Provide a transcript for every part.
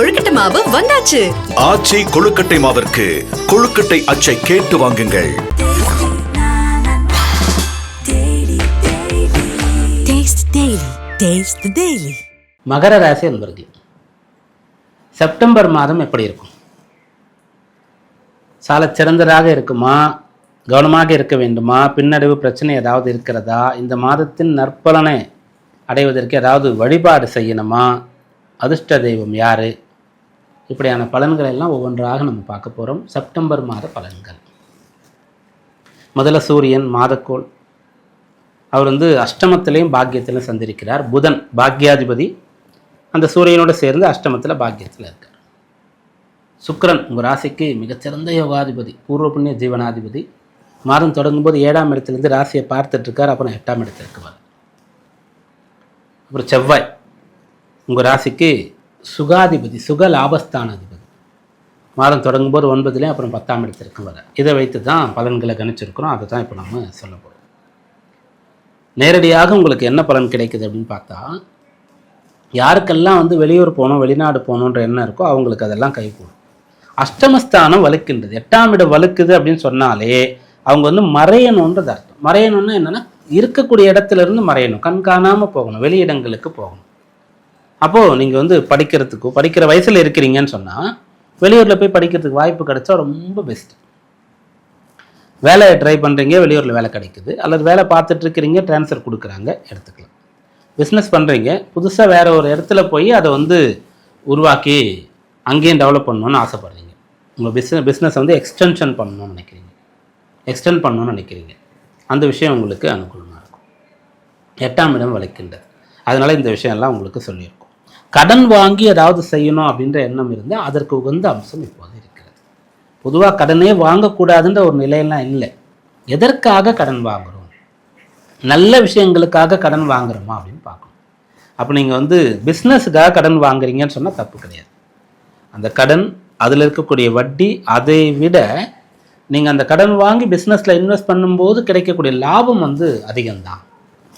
கொழுக்கட்டை மாவு வந்தாச்சு. ஆச்சி கொழுக்கட்டை மாவிற்கு கொழுக்கட்டை அச்சை கேட்டு வாங்குங்கள். Taste Daily. Taste the Daily. மகர ராசி என்பர்கள் செப்டம்பர் மாதம் எப்படி இருக்கும்? சால சிறந்ததாக இருக்குமா? கவனமாக இருக்க வேண்டுமா? பின்னடைவு பிரச்சனை ஏதாவது இருக்கிறதா? இந்த மாதத்தின் நற்பலனை அடைவதற்கு ஏதாவது வழிபாடு செய்யணுமா? அதிர்ஷ்ட தெய்வம் யார்? இப்படியான பலன்கள் எல்லாம் ஒவ்வொன்றாக நம்ம பார்க்க போகிறோம் செப்டம்பர் மாத பலன்கள். முதல்ல சூரியன் மாதக்கோள். அவர் வந்து அஷ்டமத்திலையும் பாக்கியத்திலையும் சந்திருக்கிறார். புதன் பாக்யாதிபதி. அந்த சூரியனோட சேர்ந்து அஷ்டமத்தில் பாக்கியத்தில் இருக்கார். சுக்கரன் உங்கள் ராசிக்கு மிகச்சிறந்த யோகாதிபதி பூர்வ புண்ணிய ஜீவனாதிபதி. மாதம் தொடங்கும்போது ஏழாம் இடத்துலேருந்து ராசியை பார்த்துட்ருக்கார் அப்புறம் எட்டாம் இடத்திற்கு வர அப்புறம் செவ்வாய் உங்கள் ராசிக்கு சுகாதிபதி சுக லாபஸ்தானாதிபதி. மாதம் தொடங்கும்போது ஒன்பதுலேயும் அப்புறம் பத்தாம் இடத்திற்கு வர. இதை வைத்து தான் பலன்களை கணிச்சிருக்கிறோம். அதை தான் இப்போ நம்ம சொல்ல போகிறோம் நேரடியாக உங்களுக்கு என்ன பலன் கிடைக்குது அப்படின்னு பார்த்தா யாருக்கெல்லாம் வந்து வெளியூர் போகணும் வெளிநாடு போகணுன்ற எண்ணம் இருக்கோ அவங்களுக்கு அதெல்லாம் கைகூடும். அஷ்டமஸ்தானம் வலுக்கின்றது. எட்டாம் இடம் வலுக்குது அப்படின்னு சொன்னாலே அவங்க வந்து மறையணுன்றது அர்த்தம். மறையணும்னா என்னென்னா இருக்கக்கூடிய இடத்துல இருந்து மறையணும். கண் போகணும். வெளியிடங்களுக்கு போகணும். அப்போது நீங்கள் வந்து படிக்கிறதுக்கோ படிக்கிற வயசில் இருக்கிறீங்கன்னு சொன்னால் வெளியூரில் போய் படிக்கிறதுக்கு வாய்ப்பு கிடைச்சா ரொம்ப பெஸ்ட் வேலை ட்ரை பண்ணுறீங்க வெளியூரில் வேலை கிடைக்குது. அல்லது வேலை பார்த்துட்ருக்கிறீங்க ட்ரான்ஸ்ஃபர் கொடுக்குறாங்க எடுத்துக்கலாம். பிஸ்னஸ் பண்ணுறீங்க புதுசாக வேறு ஒரு இடத்துல போய் அதை வந்து உருவாக்கி அங்கேயும் டெவலப் பண்ணணும்னு ஆசைப்பட்றீங்க. உங்கள் பிஸ்னஸ் பிஸ்னஸ் வந்து எக்ஸ்டென்ஷன் பண்ணணும்னு நினைக்கிறீங்க. எக்ஸ்டெண்ட் பண்ணணும்னு நினைக்கிறீங்க. அந்த விஷயம் உங்களுக்கு அனுகூலமாக இருக்கும். எட்டாம் இடம் வளைக்கின்றது அதனால் இந்த விஷயம்லாம் உங்களுக்கு சொல்லிடும் கடன் வாங்கி ஏதாவது செய்யணும் அப்படின்ற எண்ணம் இருந்தால் அதற்கு உகந்த அம்சம் இப்போது இருக்கிறது. பொதுவாக கடனே வாங்கக்கூடாதுன்ற ஒரு நிலையெல்லாம் இல்லை. எதற்காக கடன் வாங்குறோம்? நல்ல விஷயங்களுக்காக கடன் வாங்குறோமா அப்படின்னு பார்க்கணும். அப்போ நீங்கள் வந்து பிஸ்னஸுக்காக கடன் வாங்குறீங்கன்னு சொன்னால் தப்பு கிடையாது. அந்த கடன் அதில் இருக்கக்கூடிய வட்டி அதை விட நீங்கள் அந்த கடன் வாங்கி பிஸ்னஸில் இன்வெஸ்ட் பண்ணும்போது கிடைக்கக்கூடிய லாபம் வந்து அதிகம்தான்.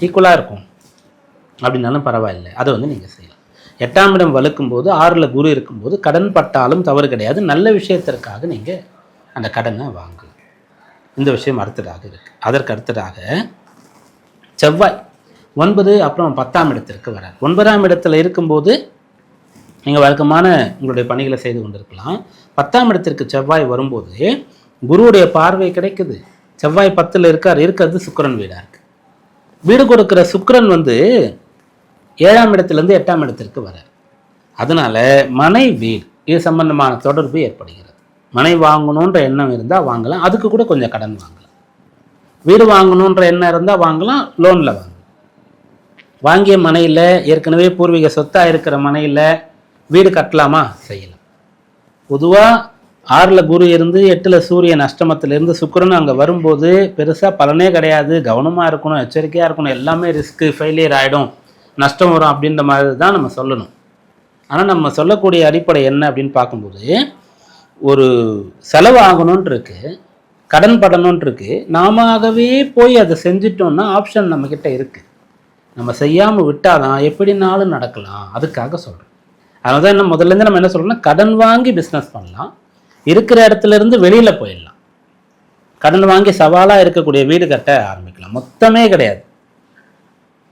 ஈக்குவலாக இருக்கும். அப்படின்னாலும் பரவாயில்லை. அதை வந்து நீங்கள் செய்யலாம். எட்டாம் இடம் வலுக்கும்போது ஆறில் குரு இருக்கும்போது கடன் பட்டாலும் தவறு கிடையாது. நல்ல விஷயத்திற்காக நீங்கள் அந்த கடனை வாங்கலாம் இந்த விஷயம் அடுத்ததாக இருக்குது அதற்கு அடுத்ததாக செவ்வாய் ஒன்பது அப்புறம் பத்தாம் இடத்திற்கு வரார். ஒன்பதாம் இடத்துல இருக்கும்போது நீங்கள் வழக்கமான உங்களுடைய பணிகளை செய்து கொண்டிருக்கலாம். பத்தாம் இடத்திற்கு செவ்வாய் வரும்போது குருவுடைய பார்வை கிடைக்குது. செவ்வாய் பத்தில் இருக்கார். இருக்கிறது சுக்கரன் வீடாக இருக்குது வீடு கொடுக்குற சுக்கரன் வந்து ஏழாம் இடத்துலேருந்து எட்டாம் இடத்திற்கு வரார். அதனால் மனை வீடு இது சம்பந்தமான தொடர்பு ஏற்படுகிறது. மனை வாங்கணுன்ற எண்ணம் இருந்தால் வாங்கலாம் அதுக்கு கூட கொஞ்சம் கடன் வாங்கலாம். வீடு வாங்கணுன்ற எண்ணம் இருந்தால் வாங்கலாம் லோனில் வாங்கலாம். வாங்கிய மனையில் ஏற்கனவே பூர்வீக சொத்தாக இருக்கிற மனையில் வீடு கட்டலாமா? செய்யலாம். பொதுவாக ஆறில் குரு இருந்து எட்டில் சூரியன் அஷ்டமத்திலிருந்து சுக்கரன் அங்கே வரும்போது பெருசாக பலனே கிடையாது. கவனமாக இருக்கணும் எச்சரிக்கையாக இருக்கணும் எல்லாமே ரிஸ்க்கு ஃபெயிலியர் ஆகிடும் நஷ்டம் வரும் அப்படின்ற மாதிரி தான் நம்ம சொல்லணும். ஆனால் நம்ம சொல்லக்கூடிய அடிப்படை என்ன அப்படின்னு பார்க்கும்போது ஒரு செலவு ஆகணும்னு இருக்கு கடன் படணும்னு இருக்கு நாமவே போய் அதை செஞ்சிட்டோம்னா ஆப்ஷன் நம்மக்கிட்ட இருக்குது நம்ம செய்யாமல் விட்டாதான் எப்படினாலும் நடக்கலாம். அதுக்காக சொல்கிறோம் அதனால தான் என்ன முதல்லேருந்து நம்ம என்ன சொல்கிறோம்னா கடன் வாங்கி பிஸ்னஸ் பண்ணலாம். இருக்கிற இடத்துலேருந்து வெளியில் போயிடலாம். கடன் வாங்கி சவாலாக இருக்கக்கூடிய வீடு கட்ட ஆரம்பிக்கலாம். மொத்தமே கிடையாது.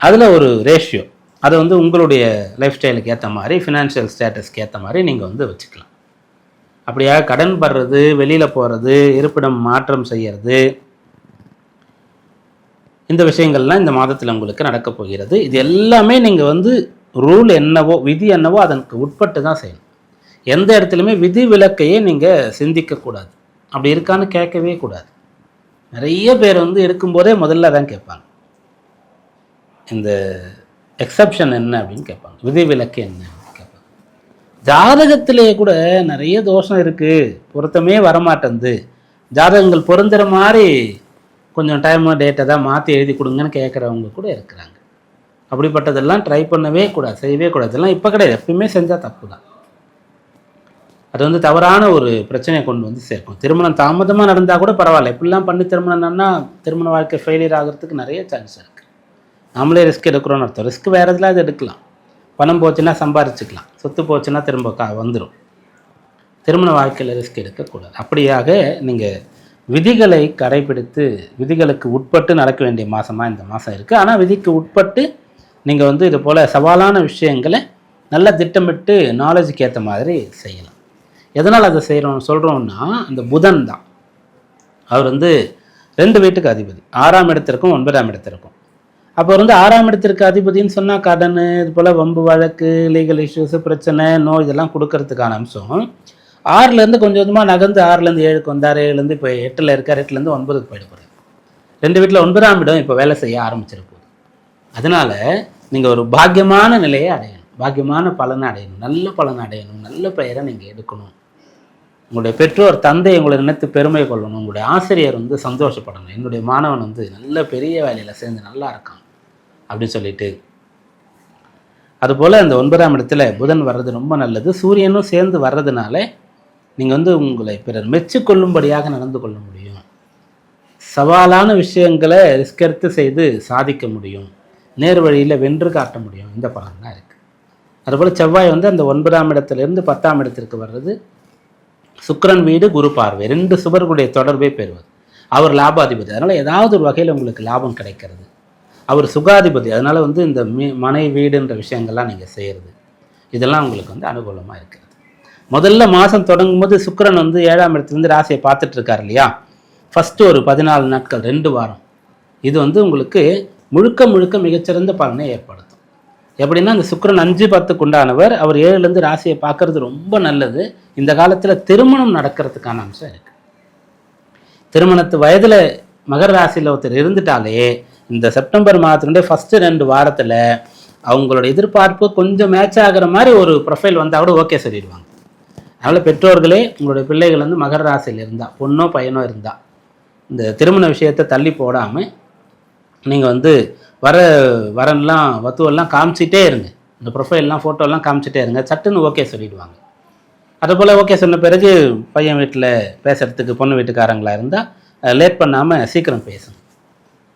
அதில் ஒரு ரேஷியோ அதை வந்து உங்களுடைய லைஃப் ஸ்டைலுக்கு ஏற்ற மாதிரி ஃபினான்ஷியல் ஸ்டேட்டஸ்க்கு ஏற்ற மாதிரி நீங்கள் வந்து வச்சுக்கலாம். அப்படியாக கடன் படுறது வெளியில் போகிறது இருப்பிடம் மாற்றம் செய்கிறது இந்த விஷயங்கள்லாம் இந்த மாதத்தில் உங்களுக்கு நடக்கப் போகிறது. இது எல்லாமே நீங்கள் வந்து ரூல் என்னவோ விதி என்னவோ அதற்கு உட்பட்டு தான் செய்யணும். எந்த இடத்துலையுமே விதி விலக்கையே நீங்கள் சிந்திக்கக்கூடாது அப்படி இருக்கான்னு கேட்கவே கூடாது. நிறைய பேர் வந்து இருக்கும்போதே முதல்ல தான் கேட்பாங்க. இந்த எக்ஸப்ஷன் என்ன அப்படின்னு கேட்பாங்க. விதிவிலக்கு என்ன கேட்பாங்க. ஜாதகத்திலேயே கூட நிறைய தோஷம் இருக்குது பொருத்தமே வரமாட்டேங்குது ஜாதகங்கள் பொருந்துகிற மாதிரி கொஞ்சம் டைம் டேட்டை தான் மாற்றி எழுதி கொடுங்கன்னு கேட்குறவங்க கூட இருக்கிறாங்க. அப்படிப்பட்டதெல்லாம் ட்ரை பண்ணவே கூடாது செய்யவே கூடாது. இதெல்லாம் இப்போ கிடையாது. எப்பயுமே செஞ்சால் தப்பு தான் அது வந்து தவறான ஒரு பிரச்சனையை கொண்டு வந்து சேர்க்கும். திருமணம் தாமதமாக நடந்தால் கூட பரவாயில்ல. இப்படிலாம் பண்ணி திருமணம் திருமணம்னா திருமண வாழ்க்கை ஃபெயிலியர் ஆகிறதுக்கு நிறைய சான்ஸ் இருக்குது நம்மளே ரிஸ்க் எடுக்கிறோன்னு அர்த்தம். ரிஸ்க் வேறு எதில் அது எடுக்கலாம். பணம் போச்சுன்னா சம்பாரிச்சுக்கலாம். சொத்து போச்சுன்னா திரும்ப கா வந்துடும் திருமண வாழ்க்கையில் ரிஸ்க் எடுக்கக்கூடாது. அப்படியாக நீங்கள் விதிகளை கடைபிடித்து விதிகளுக்கு உட்பட்டு நடக்க வேண்டிய மாதமாக இந்த மாதம் இருக்குது ஆனால் விதிக்கு உட்பட்டு நீங்கள் வந்து இது போல் சவாலான விஷயங்களை நல்லா திட்டமிட்டு நாலேஜுக்கு ஏற்ற மாதிரி செய்யலாம். எதனால் அதை செய்கிறோம் சொல்கிறோம்னா அந்த புதன் தான். அவர் வந்து ரெண்டு வீட்டுக்கு அதிபதி. ஆறாம் இடத்திற்கும் ஒன்பதாம் இடத்திற்கும். அப்போ வந்து ஆறாம் இடத்திற்கு அதிபதின்னு சொன்னால் கடன் இது போல் வம்பு வழக்கு லீகல் இஷ்யூஸ் பிரச்சனை நோய் இதெல்லாம் கொடுக்கறதுக்கான அம்சம். ஆறுலேருந்து கொஞ்சம் கொஞ்சமாக நகர்ந்து ஆறுலேருந்து ஏழுக்கு வந்தார் ஏழுலேருந்து இப்போ எட்டில் இருக்கார் எட்டுலேருந்து ஒன்பதுக்கு போயிட போகிறார் ரெண்டு வீட்டில் ஒன்பதாம் இடம் இப்போ வேலை செய்ய ஆரம்பிச்சிருப்போம் அதனால் நீங்கள் ஒரு பாக்கியமான நிலையை அடையணும். பாக்கியமான பலனை அடையணும். நல்ல பலனை அடையணும். நல்ல பெயரை நீங்கள் எடுக்கணும். உங்களுடைய பெற்றோர் தந்தை உங்களை நினைத்து பெருமை கொள்ளணும். உங்களுடைய ஆசிரியர் வந்து சந்தோஷப்படணும். என்னுடைய மாணவன் வந்து நல்ல பெரிய வேலையில் சேர்ந்து நல்லா இருக்கான். அப்படின்னு சொல்லிட்டு. அதுபோல் அந்த ஒன்பதாம் இடத்துல புதன் வர்றது ரொம்ப நல்லது. சூரியனும் சேர்ந்து வர்றதுனால நீங்கள் வந்து உங்களை பிறர் மெச்சுக்கொள்ளும்படியாக நடந்து கொள்ள முடியும். சவாலான விஷயங்களை ரிஸ்க் எடுத்து செய்து சாதிக்க முடியும். நேர் வழியில் வென்று காட்ட முடியும். இந்த பலன் தான் இருக்குது அதுபோல் செவ்வாய் வந்து அந்த ஒன்பதாம் இடத்துலேருந்து பத்தாம் இடத்திற்கு வர்றது. சுக்கரன் வீடு குரு பார்வை. ரெண்டு சுபர்களுடைய தொடர்பை பெறுவது. அவர் லாபாதிபதி. அதனால் ஏதாவது ஒரு வகையில் உங்களுக்கு லாபம் கிடைக்கிறது. அவர் சுகாதிபதி. அதனால் வந்து இந்த மீ மனை வீடுன்ற விஷயங்கள்லாம் நீங்கள் செய்கிறது இதெல்லாம் உங்களுக்கு வந்து அனுகூலமாக இருக்கிறது முதல்ல மாதம் தொடங்கும் போது சுக்கரன் வந்து ஏழாம் இடத்துலேருந்து ராசியை பார்த்துட்டு இருக்கார் இல்லையா? ஃபஸ்ட்டு ஒரு பதினாலு நாட்கள் ரெண்டு வாரம். இது வந்து உங்களுக்கு முழுக்க முழுக்க மிகச்சிறந்த பலனை ஏற்படுத்தும். எப்படின்னா அந்த சுக்கரன் அஞ்சு பத்துக்கு உண்டானவர் அவர் ஏழுலேருந்து ராசியை பார்க்கறது ரொம்ப நல்லது. இந்த காலத்தில் திருமணம் நடக்கிறதுக்கான அம்சம் இருக்குது திருமணத்து வயதில் மகர ராசியில் ஒருத்தர் இருந்துட்டாலே இந்த செப்டம்பர் மாதத்தினுடைய ஃபஸ்ட்டு ரெண்டு வாரத்தில் அவங்களோட எதிர்பார்ப்பு கொஞ்சம் மேட்ச் ஆகிற மாதிரி ஒரு ப்ரொஃபைல் வந்தால் கூட ஓகே சொல்லிடுவாங்க. அதனால் பெற்றோர்களே உங்களுடைய பிள்ளைகள் வந்து மகர ராசியில் இருந்தால் பொண்ணோ பையனோ இருந்தால் இந்த திருமண விஷயத்தை தள்ளி போடாமல் நீங்கள் வந்து வர வரன்லாம் வத்துவெல்லாம் காமிச்சிட்டே இருங்க. இந்த ப்ரொஃபைல்லாம் ஃபோட்டோலாம் காமிச்சிட்டே இருங்க. சட்டுன்னு ஓகே சொல்லிடுவாங்க. அதுபோல் ஓகே சொன்ன பிறகு பையன் வீட்டில் பேசுகிறதுக்கு பொண்ணு வீட்டுக்காரங்களாக இருந்தால் லேட் பண்ணாமல் சீக்கிரம் பேசுங்க.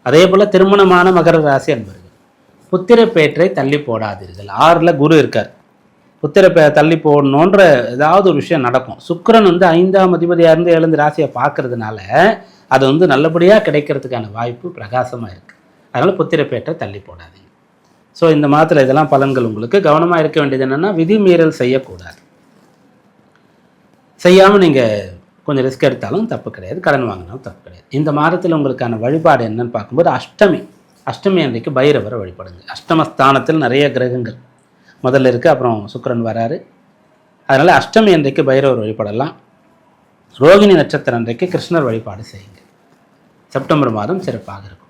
அதே போல் திருமணமான மகர ராசி அன்பர்கள் புத்திரப்பேற்றை தள்ளி போடாதீர்கள். ஆறில் குரு இருக்கார். புத்திரப்பே தள்ளி போடணுன்ற ஏதாவது ஒரு விஷயம் நடக்கும். சுக்கரன் வந்து ஐந்தாம் அதிபதியாக இருந்து எழுந்து ராசியை பார்க்கறதுனால அது வந்து நல்லபடியாக கிடைக்கிறதுக்கான வாய்ப்பு பிரகாசமாக இருக்குது அதனால் புத்திரப்பேற்றை தள்ளி போடாதீங்க. ஸோ இந்த மாதத்தில் இதெல்லாம் பலன்கள் உங்களுக்கு. கவனமாக இருக்க வேண்டியது என்னென்னா விதிமீறல் செய்யக்கூடாது. செய்யாமல் நீங்கள் கொஞ்சம் ரிஸ்க் எடுத்தாலும் தப்பு கிடையாது. கடன் வாங்கினாலும் தப்பு கிடையாது. இந்த மாதத்தில் உங்களுக்கான வழிபாடு என்னன்னு பார்க்கும்போது அஷ்டமி. அஷ்டமி அன்றைக்கு பைரவரை வழிபடுங்க. அஷ்டமஸ்தானத்தில் நிறைய கிரகங்கள். முதல்ல இருக்குது அப்புறம் சுக்கரன் வராரு. அதனால் அஷ்டமி அன்றைக்கு பைரவர் வழிபடலாம். ரோகிணி நட்சத்திரம் அன்றைக்கு கிருஷ்ணர் வழிபாடு செய்யுங்க. செப்டம்பர் மாதம் சிறப்பாக இருக்கும்.